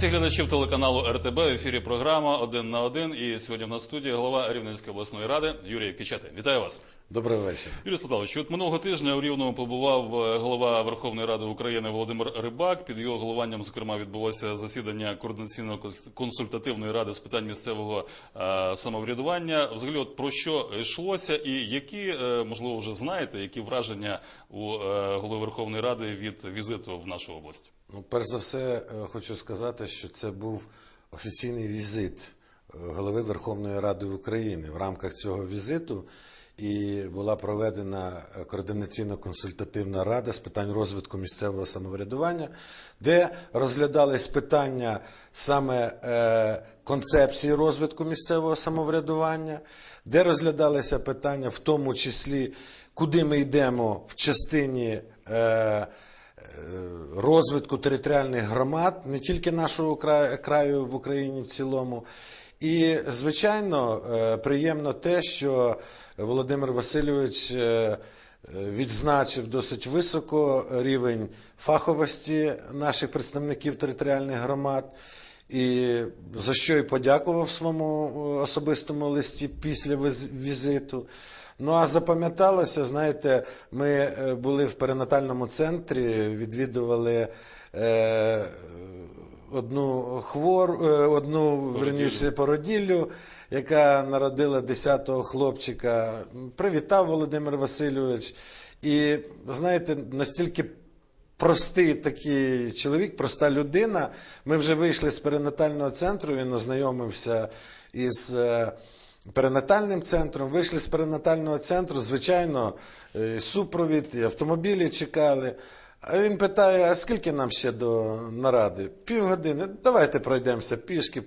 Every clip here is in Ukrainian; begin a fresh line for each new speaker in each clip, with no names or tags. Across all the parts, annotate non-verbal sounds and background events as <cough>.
Всіх глядачів телеканалу РТБ. В ефірі програма один на один. І сьогодні в нас студії голова Рівненської обласної ради Юрій Кичати. Вітаю вас.
Добрий вечір.
Юрій Сваталович, от минулого тижня у Рівному побував е, голова Верховної Ради України Володимир Рибак. Під його головуванням, зокрема, відбулося засідання координаційно-консультативної ради з питань місцевого е, самоврядування. Взагалі, от про що йшлося, і які, е, можливо, вже знаєте, які враження у е, голови Верховної Ради від візиту в нашу область?
Ну, перш за все, е, хочу сказати, що це був офіційний візит е, голови Верховної Ради України. В рамках цього візиту і була проведена е, координаційно-консультативна рада з питань розвитку місцевого самоврядування, де розглядались питання саме концепції розвитку місцевого самоврядування, де розглядалися питання, в тому числі, куди ми йдемо в частині. Е, розвитку територіальних громад, не тільки нашого кра- краю в Україні в цілому. І, звичайно, е, приємно те, що Володимир Васильович е, відзначив досить високо рівень фаховості наших представників територіальних громад. І за що і подякував своєму е, особистому листі після візиту. Ну а запам'яталося, знаєте, ми е, були в перинатальному центрі, відвідували е, одну хвор, е, одну верніше породіллю, яка народила 10-го хлопчика. Привітав Володимир Васильович. І знаєте, настільки простий такий чоловік, проста людина. Ми вже вийшли з перинатального центру, він ознайомився із е, перинатальним центром. Вийшли з перинатального центру, звичайно, е, супровід, і автомобілі чекали. А він питає: а скільки нам ще до наради? Півгодини. Давайте пройдемося пішки,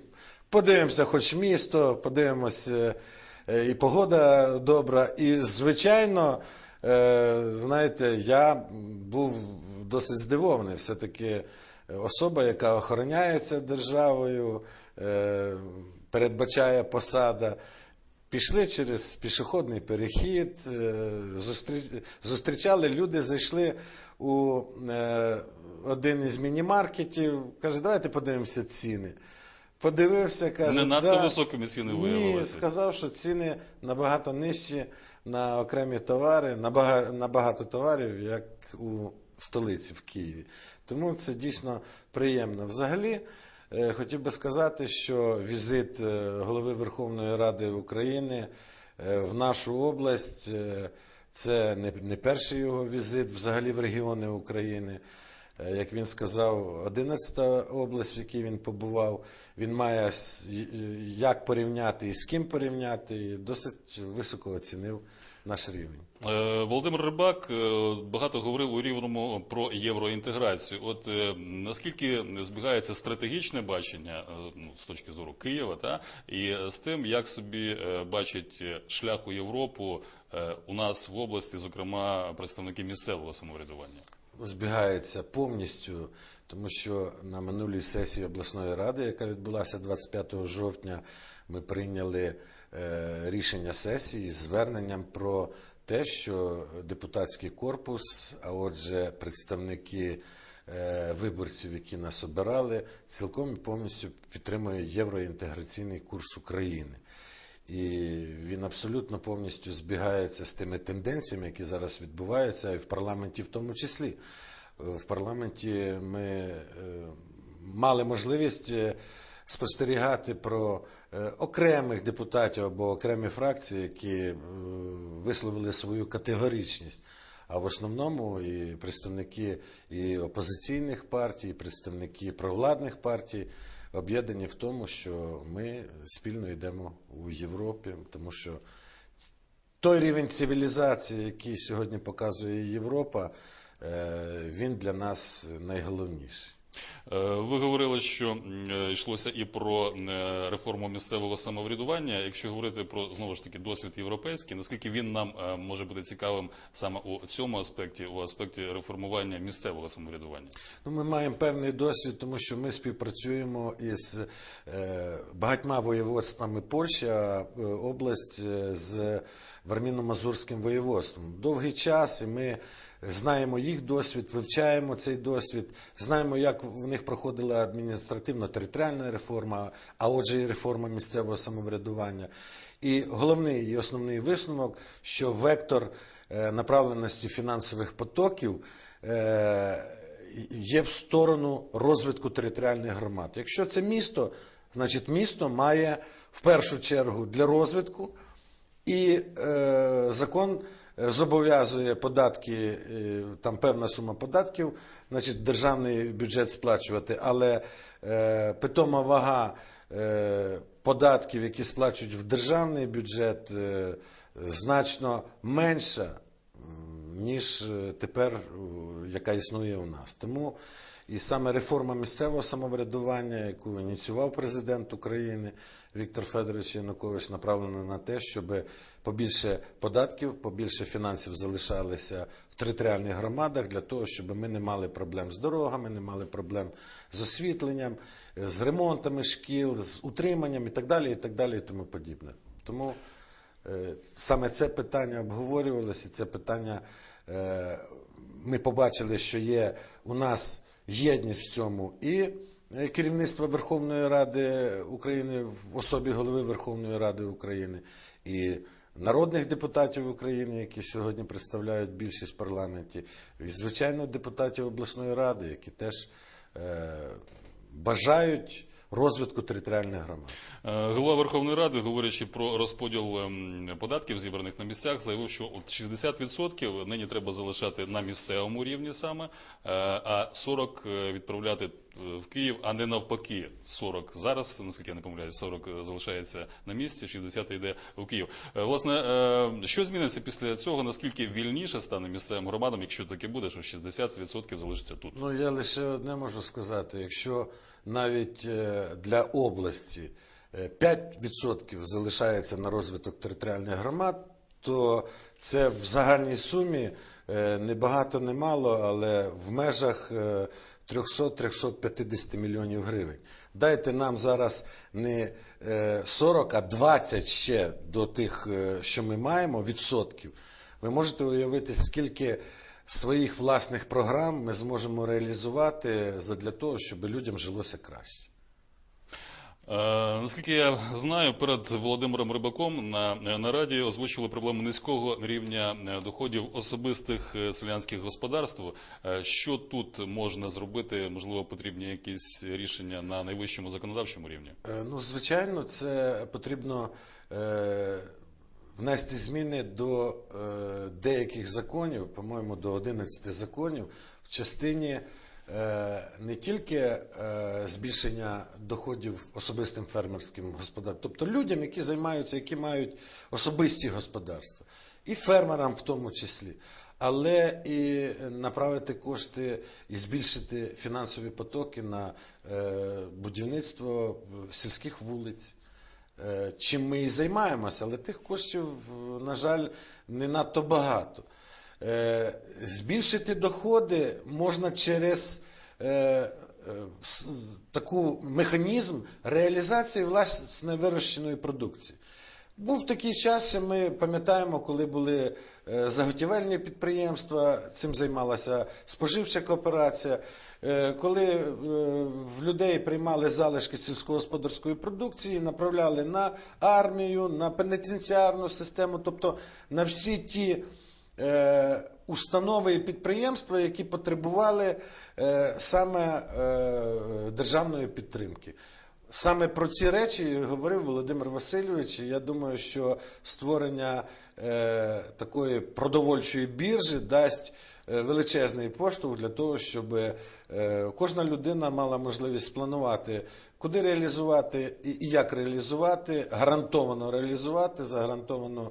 подивимося, хоч місто, подивимося, е, і погода добра. І, звичайно, знаєте, я був досить здивований. Все-таки особа, яка охороняється державою, е, передбачає посада. Пішли через пішохідний перехід, е, зустрічали люди, зайшли у е, один із міні-маркетів. Каже, давайте подивимося ціни. Подивився, каже,
Не надто
да.
високими ціни
Ні,
виявилися.
сказав, що ціни набагато нижчі на окремі товари, на бага- на багато товарів, як у столиці в Києві. Тому це дійсно приємно. Взагалі, е, хотів би сказати, що візит е, голови Верховної Ради України е, в нашу область це не перший його візит взагалі в регіони України. Е, Як він сказав, 11-та область, в якій він побував, він має як порівняти і з ким порівняти, і досить високо оцінив наш рівень.
Е, Володимир Рибак е, багато говорив у Рівному про євроінтеграцію. От наскільки збігається стратегічне бачення ну, з точки зору Києва, та і з тим, як собі бачить шлях у Європу у нас в області, зокрема представники місцевого самоврядування.
Збігається повністю, тому що на минулій сесії обласної ради, яка відбулася 25 жовтня, ми прийняли е, рішення сесії з зверненням про те, що депутатський корпус, а отже, представники е, виборців, які нас обирали, цілком і повністю підтримує євроінтеграційний курс України. І він абсолютно повністю збігається з тими тенденціями, які зараз відбуваються, і в парламенті в тому числі. В парламенті ми е, мали можливість е, спостерігати про е, окремих депутатів або окремі фракції, які висловили свою категоричність. А в основному і представники і опозиційних партій, і представники провладних партій об'єднані в тому, що ми спільно йдемо у Європі, тому що той рівень цивілізації, який сьогодні показує Європа, е, він для нас найголовніший.
Е, Ви говорили, що е, йшлося і про е, реформу місцевого самоврядування. Якщо говорити про знову ж таки досвід європейський, наскільки він нам може бути цікавим саме у цьому аспекті, у аспекті реформування місцевого самоврядування?
Ну, ми маємо певний досвід, тому що ми співпрацюємо із багатьма воєводствами Польщі, а е, область з Варміно-Мазурським воєводством. Довгий час і ми знаємо їх досвід, вивчаємо цей досвід, знаємо, як в них проходила адміністративно-територіальна реформа, а отже, і реформа місцевого самоврядування. І головний і основний висновок, що вектор е, направленості фінансових потоків е, є в сторону розвитку територіальних громад. Якщо це місто, значить місто має в першу чергу для розвитку, і е, закон зобов'язує податки, е, там певна сума податків, значить державний бюджет сплачувати, але е, питома вага е, податків, які сплачують в державний бюджет, значно менша ніж е, тепер, е, яка існує у нас. Тому і саме реформа місцевого самоврядування, яку ініціював президент України Віктор Федорович Янукович, направлена на те, щоб побільше податків, побільше фінансів залишалися в територіальних громадах для того, щоб ми не мали проблем з дорогами, не мали проблем з освітленням, з ремонтами шкіл, з утриманням і так далі, і так далі, і тому подібне. Тому Саме це питання обговорювалося, це питання е, ми побачили, що є у нас єдність в цьому. І е, керівництво Верховної Ради України в особі голови Верховної Ради України, і народних депутатів України, які сьогодні представляють більшість в парламенті, і звичайно депутатів обласної ради, які теж е, бажають розвитку територіальних громад.
Е, Голова Верховної Ради, говорячи про розподіл ем, податків, зібраних на місцях, заявив, що от 60% нині треба залишати на місцевому рівні саме, е, а 40% відправляти е, в Київ, а не навпаки. 40 зараз, наскільки я не помиляюсь, 40 залишається на місці, 60 йде в Київ. Е, Власне, е, що зміниться після цього? Наскільки вільніше стане місцевим громадам, якщо таке буде, що 60% залишиться тут?
Ну, я лише одне можу сказати: якщо навіть е, для області е, 5% залишається на розвиток територіальних громад, то це в загальній сумі е, не багато, не мало, але в межах е, 300-350 мільйонів гривень. Дайте нам зараз не е, 40, а 20 ще до тих, е, що ми маємо, відсотків. Ви можете уявити, скільки своїх власних програм ми зможемо реалізувати для того, щоб людям жилося краще.
Е, наскільки я знаю, перед Володимиром Рибаком на нараді озвучили проблему низького рівня е, доходів особистих е, селянських господарств. Е, Що тут можна зробити? Можливо, потрібні якісь рішення на найвищому законодавчому рівні?
Е, Ну, звичайно, це потрібно е, внести зміни до е, деяких законів, по-моєму, до 11 законів, в частині е, не тільки е, збільшення доходів особистим фермерським господарствам, тобто людям, які займаються, які мають особисті господарства, і фермерам в тому числі. Але і направити кошти і збільшити фінансові потоки на е, будівництво сільських вулиць. Е, Чим ми і займаємося, але тих коштів, на жаль, не надто багато. Е, Збільшити доходи можна через е, е, таку механізм реалізації власне вирощеної продукції. Був такий час, що ми пам'ятаємо, коли були заготівельні підприємства, цим займалася споживча кооперація, коли в людей приймали залишки сільськогосподарської продукції, направляли на армію, на пенітенціарну систему, тобто на всі ті установи і підприємства, які потребували е, саме е, державної підтримки. Саме про ці речі говорив Володимир Васильович. Я думаю, що створення е, такої продовольчої біржі дасть е, величезний поштовх для того, щоб е, кожна людина мала можливість спланувати, куди реалізувати і, і як реалізувати, гарантовано реалізувати за гарантовану е,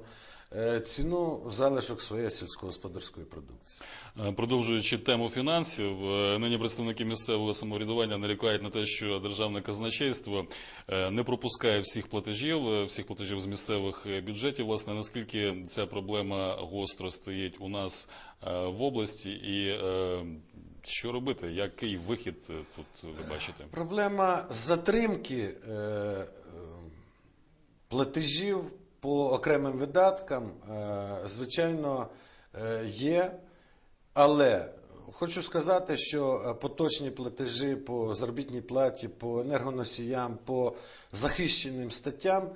ціну залишок своєї сільськогосподарської продукції.
Е, Продовжуючи тему фінансів, е, нині представники місцевого самоврядування нарікають на те, що державне казначейство е, не пропускає всіх платежів, е, всіх платежів з місцевих е, бюджетів. Власне, наскільки ця проблема гостро стоїть у нас е, в області, і е, що робити? Який вихід е, тут ви бачите?
Проблема затримки е, е, платежів по окремим видаткам, е, звичайно, е, є. Але хочу сказати, що е, поточні платежі по заробітній платі, по енергоносіям, по захищеним статтям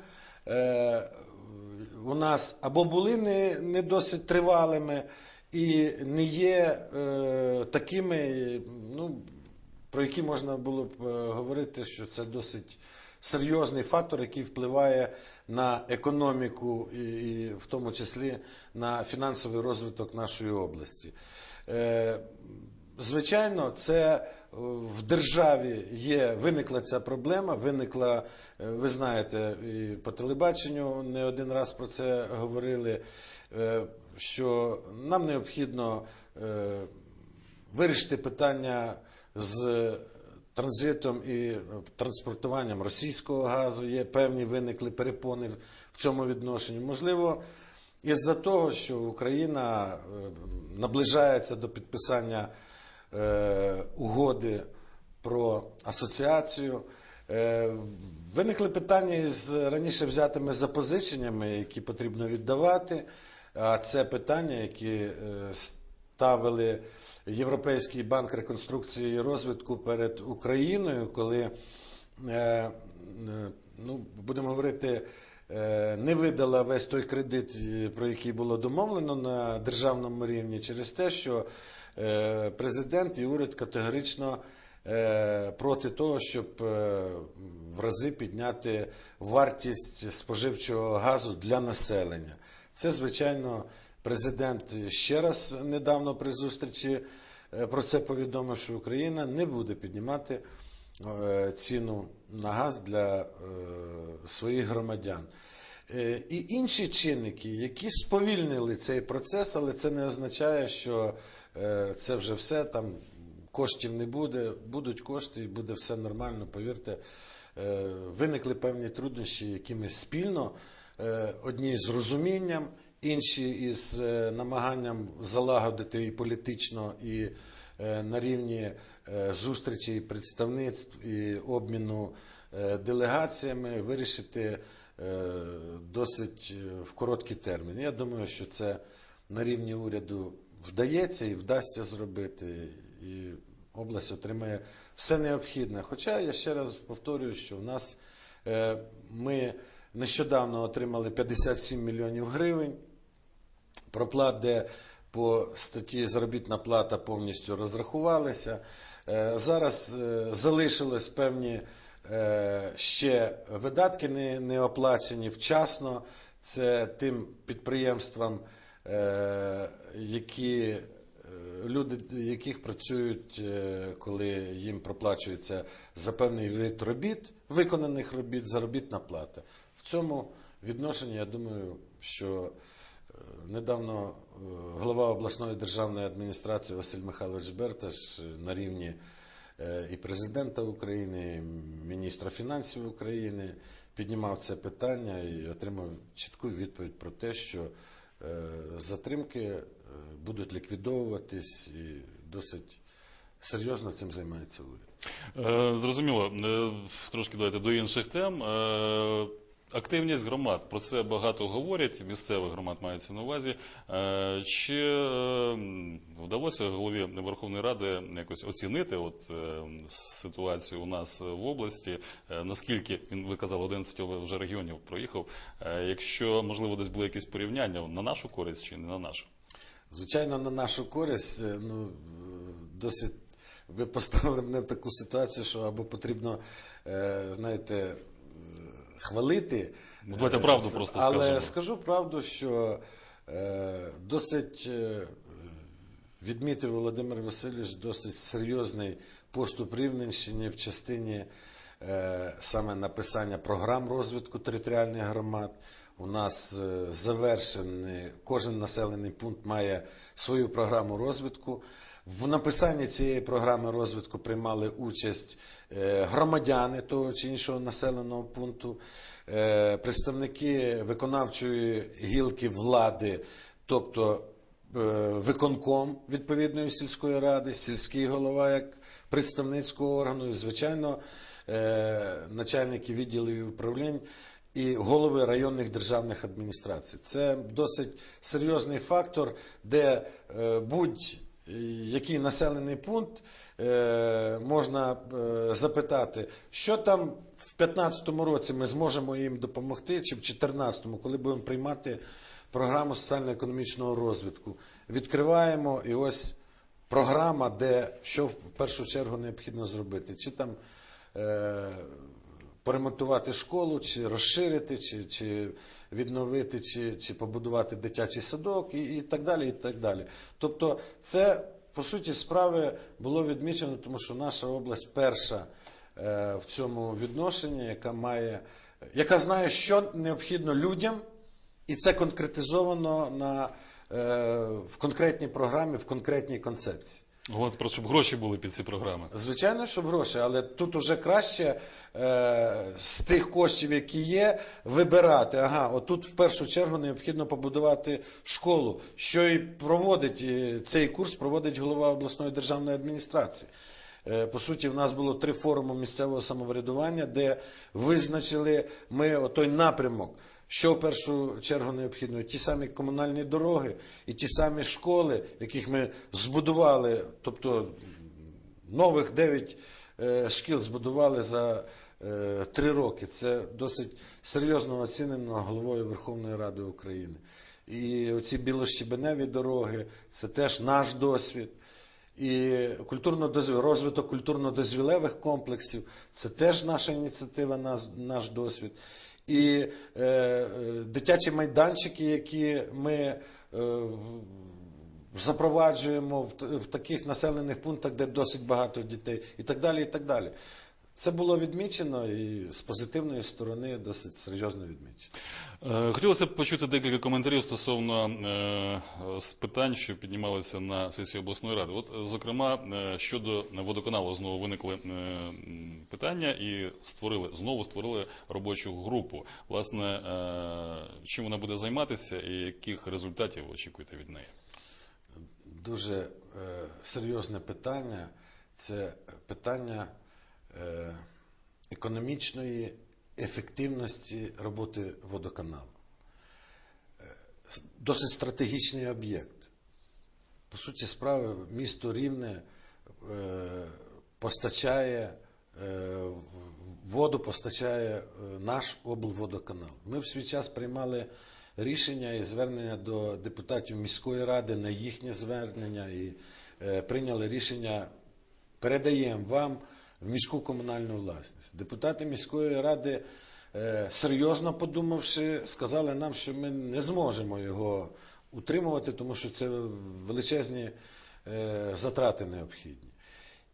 у нас або були не, не досить тривалими і не є такими, ну, про які можна було б говорити, що це досить серйозний фактор, який впливає на економіку і, в тому числі на фінансовий розвиток нашої області. Е, Звичайно, це е, в державі є, виникла ця проблема, виникла, е, ви знаєте, і по телебаченню не один раз про це говорили, що нам необхідно вирішити питання з транзитом і е, транспортуванням російського газу. Є певні виникли перепони в цьому відношенні. Можливо, із-за того, що Україна е, наближається до підписання е, угоди про асоціацію. Виникли питання із раніше взятими запозиченнями, які потрібно віддавати. А це питання, які ставили Європейський банк реконструкції і розвитку перед Україною, коли е, е, ну, будемо говорити, е, не видала весь той кредит, про який було домовлено на державному рівні, через те, що президент і уряд категорично проти того, щоб в рази підняти вартість споживчого газу для населення. Це, звичайно, президент ще раз недавно при зустрічі е, про це повідомив, що Україна не буде піднімати е, ціну на газ для е, своїх громадян. І інші чинники, які сповільнили цей процес, але це не означає, що це вже все там коштів не буде, будуть кошти і буде все нормально. Повірте, виникли певні труднощі, які ми спільно, одні з розумінням, інші із е, намаганням залагодити і політично, і е, на рівні е, зустрічей представництв і обміну делегаціями вирішити досить в короткий термін. Я думаю, що це на рівні уряду вдається і вдасться зробити. І область отримає все необхідне. Хоча я ще раз повторюю, що в нас ми нещодавно отримали 57 мільйонів гривень проплат, де по статті заробітна плата повністю розрахувалися. Е, Зараз е, залишились певні е, ще видатки не, оплачені вчасно. Це тим підприємствам, які люди, яких працюють, коли їм проплачується за певний вид робіт, виконаних робіт, заробітна плата. В цьому відношенні я думаю, що недавно е, голова обласної державної адміністрації Василь Михайлович Берташ е, на рівні е, і президента України, і міністра фінансів України піднімав це питання і отримав чітку відповідь про те, що затримки будуть ліквідовуватись і досить серйозно цим займається уряд.
Зрозуміло. Трошки давайте до інших тем. Активність громад про це багато говорять. Місцевих громад мається на увазі. Е, Чи е, вдалося голові Верховної Ради якось оцінити от е, ситуацію у нас в області? Наскільки він ви казали, 11 вже регіонів проїхав? Якщо можливо десь були якісь порівняння на нашу користь чи не на нашу?
Звичайно, на нашу користь, ну, досить ви поставили мене в таку ситуацію, що або потрібно, знаєте, хвалити.
Ну, давайте правду просто
Але
скажемо.
скажу правду, що е, досить е, відмітив Володимир Васильович досить серйозний поступ Рівненщині в частині е, саме написання програм розвитку територіальних громад. У нас завершений, кожен населений пункт має свою програму розвитку. В написанні цієї програми розвитку приймали участь е, громадяни того чи іншого населеного пункту, е, представники виконавчої гілки влади, тобто е, виконком відповідної сільської ради, сільський голова як представницького органу, і, звичайно, начальники відділів і управлінь і голови районних державних адміністрацій. Це досить серйозний фактор, де будь який населений пункт, е, можна е, запитати, що там в 2015 році ми зможемо їм допомогти, чи в 2014, коли будемо приймати програму соціально-економічного розвитку. Відкриваємо і ось програма, де що в першу чергу необхідно зробити. Чи там е, поремонтувати школу, чи розширити, чи, чи відновити, чи, чи побудувати дитячий садок, і, і так далі. і так далі. Тобто, це по суті справи було відмічено, тому що наша область перша е, в цьому відношенні, яка має, яка знає, що необхідно людям, і це конкретизовано на, е, в конкретній програмі, в конкретній концепції.
Головне, просто щоб гроші були під ці програми.
Звичайно, щоб гроші, але тут уже краще е, з тих коштів, які є, вибирати. Ага, отут в першу чергу необхідно побудувати школу, що і проводить е, цей курс, проводить голова обласної державної адміністрації. Е, По суті, в нас було три форуми місцевого самоврядування, де визначили ми той напрямок, що в першу чергу необхідно. Ті самі комунальні дороги і ті самі школи, яких ми збудували, тобто нових 9 е, шкіл збудували за е, три роки. Це досить серйозно оцінено головою Верховної Ради України. І оці білощебеневі дороги це теж наш досвід. І культурно розвиток культурно-дозвілевих комплексів це теж наша ініціатива, наш досвід. І е, е, дитячі майданчики, які ми е, запроваджуємо в, в таких населених пунктах, де досить багато дітей, і так далі. і так далі. Це було відмічено і з позитивної сторони досить серйозно відмічено.
Е, Хотілося б почути декілька коментарів стосовно е, з питань, що піднімалися на сесії обласної ради. От, зокрема, е, щодо водоканалу знову виникли питання і створили знову створили робочу групу. Власне, чим вона буде займатися і яких результатів очікуєте від неї?
Дуже серйозне питання. Це питання економічної ефективності роботи водоканалу. Е, досить стратегічний об'єкт. По суті справи, місто Рівне е, постачає е, воду постачає е, наш облводоканал. Ми в свій час приймали рішення і звернення до депутатів міської ради на їхнє звернення і е, прийняли рішення передаємо вам в міську комунальну власність. Депутати міської ради, е, серйозно подумавши, сказали нам, що ми не зможемо його утримувати, тому що це величезні е, затрати необхідні.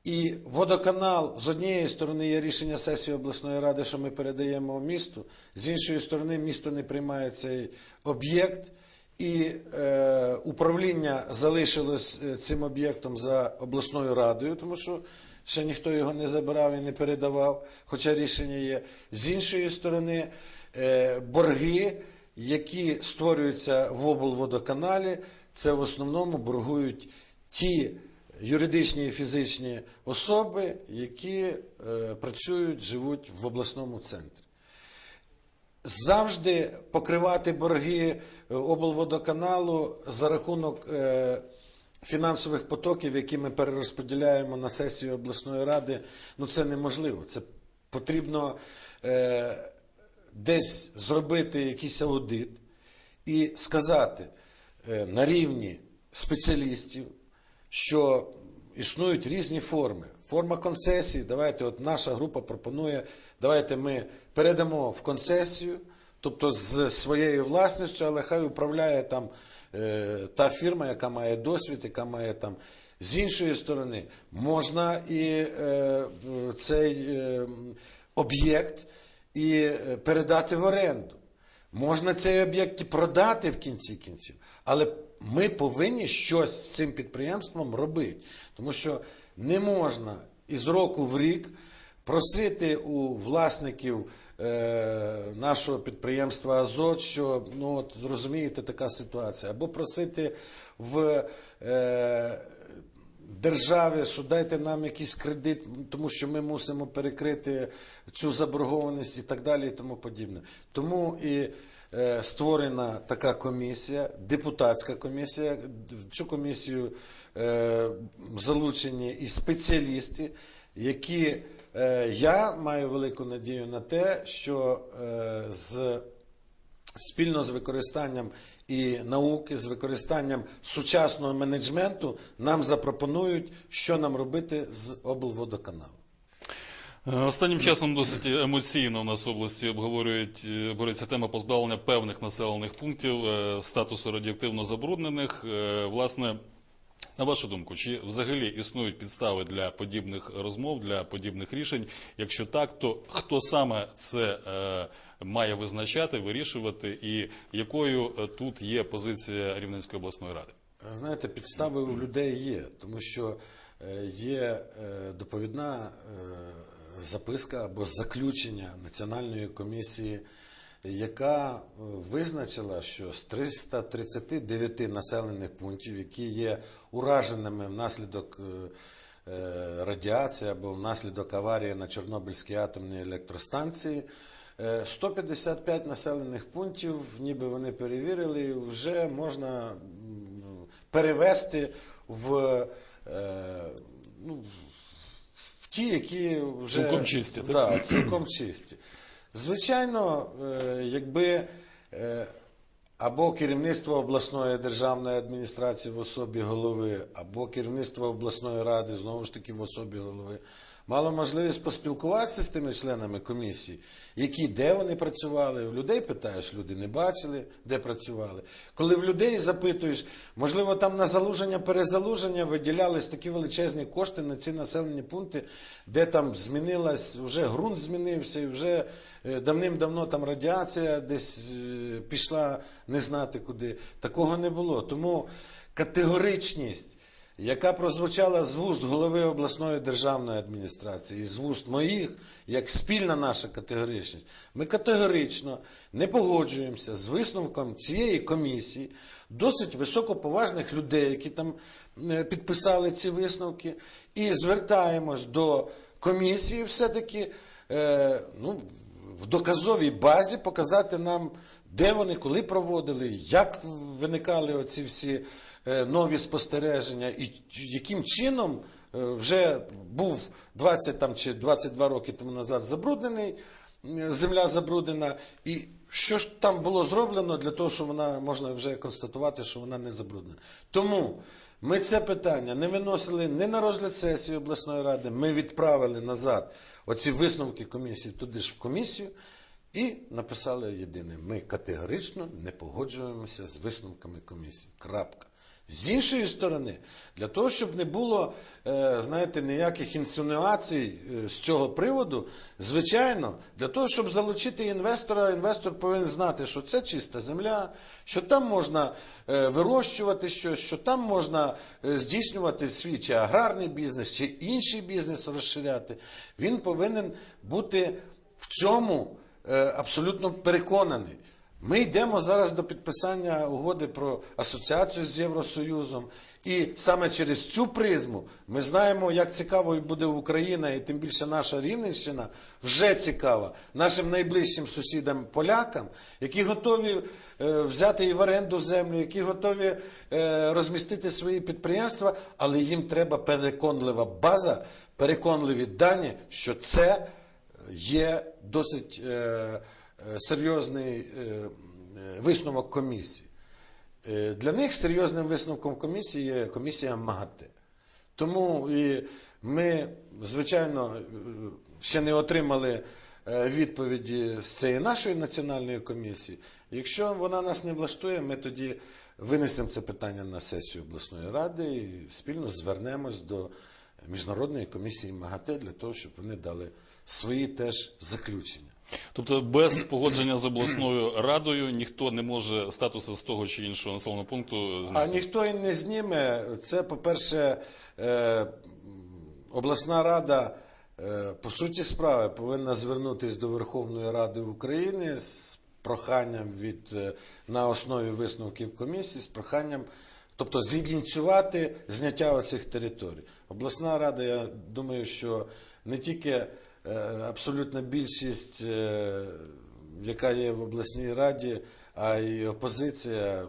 І водоканал з однієї сторони є рішення сесії обласної ради, що ми передаємо місту, з іншої сторони, місто не приймає цей об'єкт, і е, управління залишилось е, цим об'єктом за обласною радою, тому що ще ніхто його не забирав і не передавав, хоча рішення є. З іншої сторони, е, борги, які створюються в облводоканалі, це в основному боргують ті юридичні і фізичні особи, які е, працюють, живуть в обласному центрі. Завжди покривати борги е, облводоканалу за рахунок фінансових потоків, які ми перерозподіляємо на сесії обласної ради, ну це неможливо. Це потрібно е, десь зробити якийсь аудит і сказати е, на рівні спеціалістів, що існують різні форми. Форма концесії, давайте, от наша група пропонує, давайте ми передамо в концесію, тобто з своєю власністю, але хай управляє там та фірма, яка має досвід, яка має там. З іншої сторони, можна і е, цей е, об'єкт і е, передати в оренду. Можна цей об'єкт і продати в кінці кінців, але ми повинні щось з цим підприємством робити. Тому що не можна із року в рік просити у власників е, нашого підприємства Азот, що ну от розумієте, така ситуація, або просити в е, державі, що дайте нам якийсь кредит, тому що ми мусимо перекрити цю заборгованість і так далі, і тому подібне. Тому і е, створена така комісія, депутатська комісія. В цю комісію е, залучені і спеціалісти, які е, я маю велику надію на те, що е, з спільно з використанням і науки, з використанням сучасного менеджменту нам запропонують, що нам робити з облводоканалом.
Е, Останнім часом досить емоційно у нас в області обговорюють е, обговорюється тема позбавлення певних населених пунктів е, статусу радіоактивно забруднених. Е, Власне, на вашу думку, чи взагалі існують підстави для подібних розмов, для подібних рішень? Якщо так, то хто саме це е, має визначати, вирішувати, і якою е, тут є позиція Рівненської обласної ради?
Знаєте, підстави у людей є, тому що е, є е, доповідна е, записка або заключення Національної комісії, яка е, визначила, що з 339 населених пунктів, які є ураженими внаслідок е, е, радіації або внаслідок аварії на Чорнобильській атомній електростанції, е, 155 населених пунктів, ніби вони перевірили, вже можна перевести в, ну, в ті, які вже
Цілком чисті?
Да, цілком чисті. Звичайно, е, якби е, або керівництво обласної державної адміністрації в особі голови, або керівництво обласної ради, знову ж таки в особі голови, мало можливість поспілкуватися з тими членами комісії, які де вони працювали. В людей питаєш, люди не бачили, де працювали. Коли в людей запитуєш, можливо, там на залуження, перезалуження виділялись такі величезні кошти на ці населені пункти, де там змінилась, вже ґрунт змінився, і вже е, давним-давно там радіація десь е, пішла не знати куди. Такого не було. Тому категоричність яка прозвучала з вуст голови обласної державної адміністрації з вуст моїх, як спільна наша категоричність, ми категорично не погоджуємося з висновком цієї комісії, досить високоповажних людей, які там е, підписали ці висновки, і звертаємось до комісії все-таки е, ну, в доказовій базі показати нам, де вони, коли проводили, як виникали оці всі нові спостереження, і яким чином е, вже був 20 там, чи 22 роки тому назад забруднений, е, земля забруднена, і що ж там було зроблено для того, щоб вона можна вже констатувати, що вона не забруднена. Тому ми це питання не виносили не на розгляд сесії обласної ради, ми відправили назад оці висновки комісії туди ж в комісію і написали єдине: ми категорично не погоджуємося з висновками комісії. Крапка. З іншої сторони, для того, щоб не було, е, знаєте, ніяких інсинуацій е, з цього приводу, звичайно, для того, щоб залучити інвестора, інвестор повинен знати, що це чиста земля, що там можна е, вирощувати щось, що там можна здійснювати свій чи аграрний бізнес, чи інший бізнес розширяти. Він повинен бути в цьому абсолютно переконаний. Ми йдемо зараз до підписання угоди про асоціацію з Євросоюзом, і саме через цю призму ми знаємо, як цікавою буде Україна, і тим більше наша Рівненщина вже цікава нашим найближчим сусідам полякам, які готові е, взяти і в оренду землю, які готові е, розмістити свої підприємства, але їм треба переконлива база, переконливі дані, що це є досить е, серйозний е, е, висновок комісії. Е, Для них серйозним висновком комісії є комісія МАГАТЕ. Тому і ми, звичайно, е, ще не отримали е, відповіді з цієї нашої національної комісії. Якщо вона нас не влаштує, ми тоді винесемо це питання на сесію обласної ради і спільно звернемось до міжнародної комісії МАГАТЕ для того, щоб вони дали свої теж заключення.
Тобто без погодження з обласною радою ніхто не може статусу з того чи іншого населеного пункту
А ніхто і не зніме. Це, по-перше, е, обласна рада, е, по суті справи, повинна звернутися до Верховної Ради України з проханням від е, на основі висновків комісії, з проханням, тобто зініціювати зняття оцих територій. Обласна рада, я думаю, що не тільки абсолютна більшість. е, яка є в обласній раді, а й опозиція,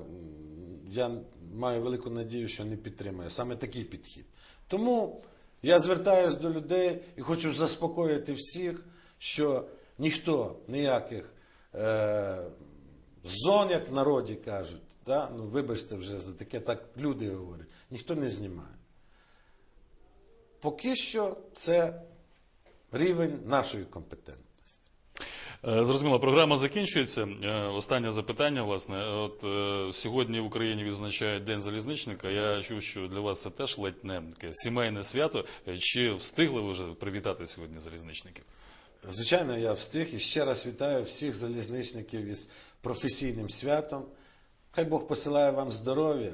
я маю велику надію, що не підтримує саме такий підхід. Тому я звертаюся до людей і хочу заспокоїти всіх, що ніхто ніяких е, зон, як в народі кажуть, да? ну вибачте вже за таке, так люди говорять, ніхто не знімає. Поки що це рівень нашої компетентності.
Е, Зрозуміло, програма закінчується. Е, Останнє запитання, власне. От е, сьогодні в Україні відзначають День залізничника. Я чув, що для вас це теж ледь не таке сімейне свято. Е, Чи встигли ви вже привітати сьогодні залізничників?
Звичайно, я встиг і ще раз вітаю всіх залізничників із професійним святом. Хай Бог посилає вам здоров'я.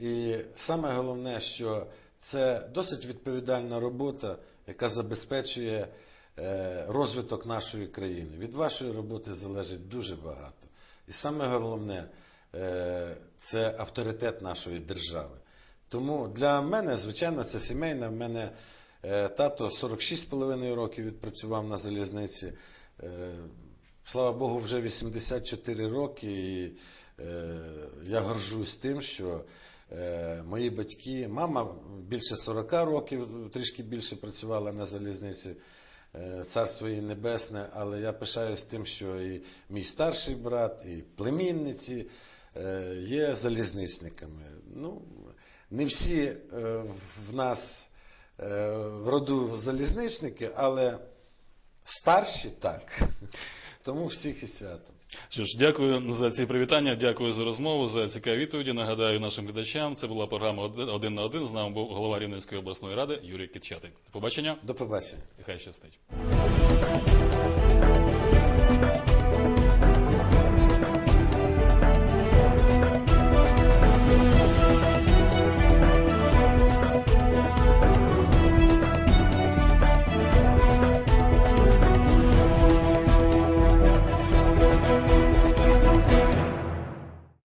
І саме головне, що це досить відповідальна робота, яка забезпечує е, розвиток нашої країни. Від вашої роботи залежить дуже багато. І саме головне е, це авторитет нашої держави. Тому для мене, звичайно, це сімейне. В мене е, тато 46,5 років відпрацював на залізниці. Слава Богу, вже 84 роки. І я горжусь тим, що мої батьки, мама більше 40 років, трішки більше працювала на залізниці. Е, Царство їй небесне, але я пишаюсь тим, що і мій старший брат, і племінниці е, є залізничниками. Ну, не всі е, в нас е, в роду залізничники, але старші так. <laughs> Тому всіх і свято.
Що ж, дякую за ці привітання, дякую за розмову, за цікаві відповіді. Нагадаю нашим глядачам, це була програма «Один на один». З нами був голова Рівненської обласної ради Юрій Кітчатик. До побачення,
До побачення.
і хай щастить.